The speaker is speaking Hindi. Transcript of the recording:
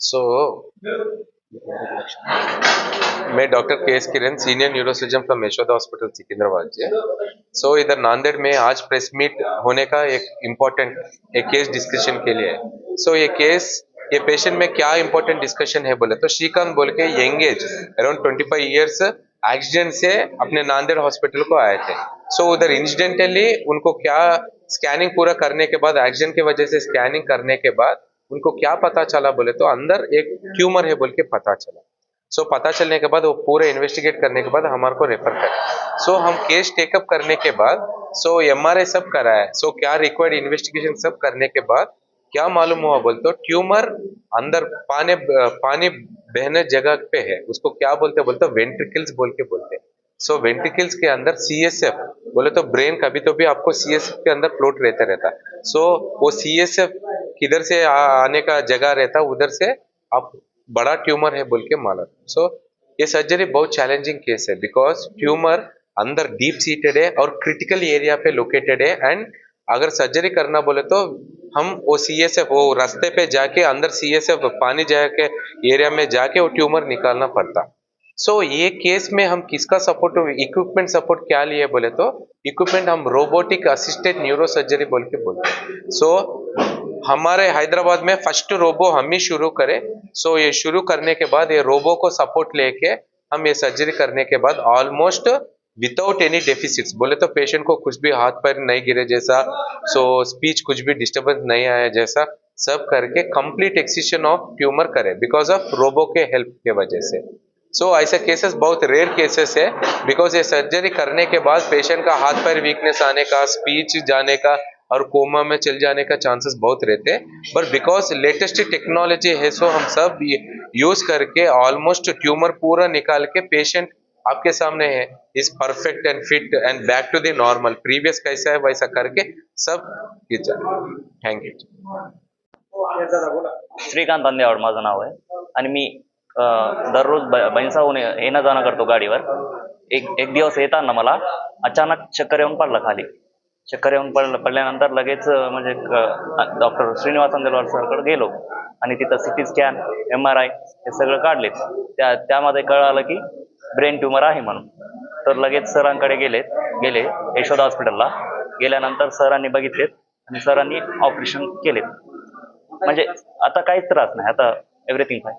सो मैं डॉक्टर के S Kiran senior neurosurgeon from Yashoda hospital Secunderabad से। सो इधर नांदेड़ में आज प्रेस मीट होने का एक इम्पोर्टेंट एक केस डिस्कशन के लिए। सो ये केस ये पेशेंट में क्या इम्पोर्टेंट डिस्कशन है बोले? तो श्रीकांत बोल के young age around twenty five years accident से अपने नांदेड़ हॉस्पिटल को आए थे। सो उधर इंसिडेंटली उनको क्या स्कैनिंग पूरा करने के बाद एक्सीडेंट की वजह से स्कैनिंग करने के बाद उनको क्या पता चला बोले तो अंदर एक ट्यूमर है बोल के पता चला। सो so, पता चलने के बाद वो पूरे इन्वेस्टिगेट करने के बाद हमारे को रेफर करा। सो so, हम केस टेकअप करने के बाद सो एमआरआई सब करा है सो क्या रिक्वायर्ड इन्वेस्टिगेशन सब करने के बाद क्या मालूम हुआ बोल तो ट्यूमर अंदर पानी पानी बहने जगह पे है। उसको क्या बोलते बोलते वेंट्रिकल्स बोल के बोलते सो वेंटिकल्स के अंदर सी एस एफ़ बोले तो ब्रेन कभी तो भी आपको सी एस एफ़ के अंदर फ्लोट रहता रहता। है सो वो सी एस एफ़ किधर से आ- आने का जगह रहता उधर से आप बड़ा ट्यूमर है बोल के मालूम सो so, ये सर्जरी बहुत चैलेंजिंग केस है बिकॉज़ ट्यूमर अंदर डीप सीटेड है और क्रिटिकल एरिया पे लोकेटेड है एंड अगर सर्जरी करना बोले तो हम वो सी एस एफ़ वो रास्ते पे जाके अंदर सी एस एफ़ पानी जाके एरिया में जाके वो ट्यूमर निकालना पड़ता। सो so, ये केस में हम किसका सपोर्ट इक्विपमेंट सपोर्ट क्या लिए बोले तो इक्विपमेंट हम रोबोटिक असिस्टेड न्यूरो सर्जरी बोल के बोलते सो हमारे हैदराबाद में फ़र्स्ट रोबो हम ही शुरू करें। सो so, ये शुरू करने के बाद ये रोबो को सपोर्ट लेके हम ये सर्जरी करने के बाद ऑलमोस्ट विदाउट एनी डेफिसिट्स बोले तो पेशेंट को कुछ भी हाथ पैर नहीं गिरे जैसा सो so, स्पीच कुछ भी डिस्टर्बेंस नहीं आया जैसा सब करके कंप्लीट एक्सिशन ऑफ़ ट्यूमर करे बिकॉज़ ऑफ़ रोबो के हेल्प के वजह से। सो so, ऐसे केसेस बहुत रेयर केसेस है बिकॉज़ ये सर्जरी करने के बाद पेशेंट का हाथ पैर वीकनेस आने का स्पीच जाने का और कोमा में चल जाने का चांसेस बहुत रहते हैं। बट बिकॉज़ लेटेस्ट टेक्नोलॉजी है सो हम सब यूज़ करके ऑलमोस्ट ट्यूमर पूरा निकाल के पेशेंट आपके सामने है। Is perfect and fit and back to the normal previous कैसा है वैसा करके सब थैंक यू श्रीकांत अंदेवाड माझं नाव अं, दररोज ब- बैंसाहून येणं जाणं करतो गाडीवर. एक एक दिवस येताना मला अचानक चक्कर येऊन पडलं खाली. चक्कर येऊन पडलं पडल्यानंतर लगेच म्हणजे डॉक्टर श्रीनिवास अंदेलवार सरकडे गेलो आणि तिथं C T scan M R I हे सगळं काढले त्या त्यामध्ये कळालं की ब्रेन ट्युमर आहे म्हणून. तर लगेच सरांकडे गेलेत गेले यशोदा हॉस्पिटलला. गेल्यानंतर सरांनी बघितलेत आणि सरांनी ऑपरेशन केले म्हणजे आता काहीच त्रास नाही आता एव्हरीथिंग फाय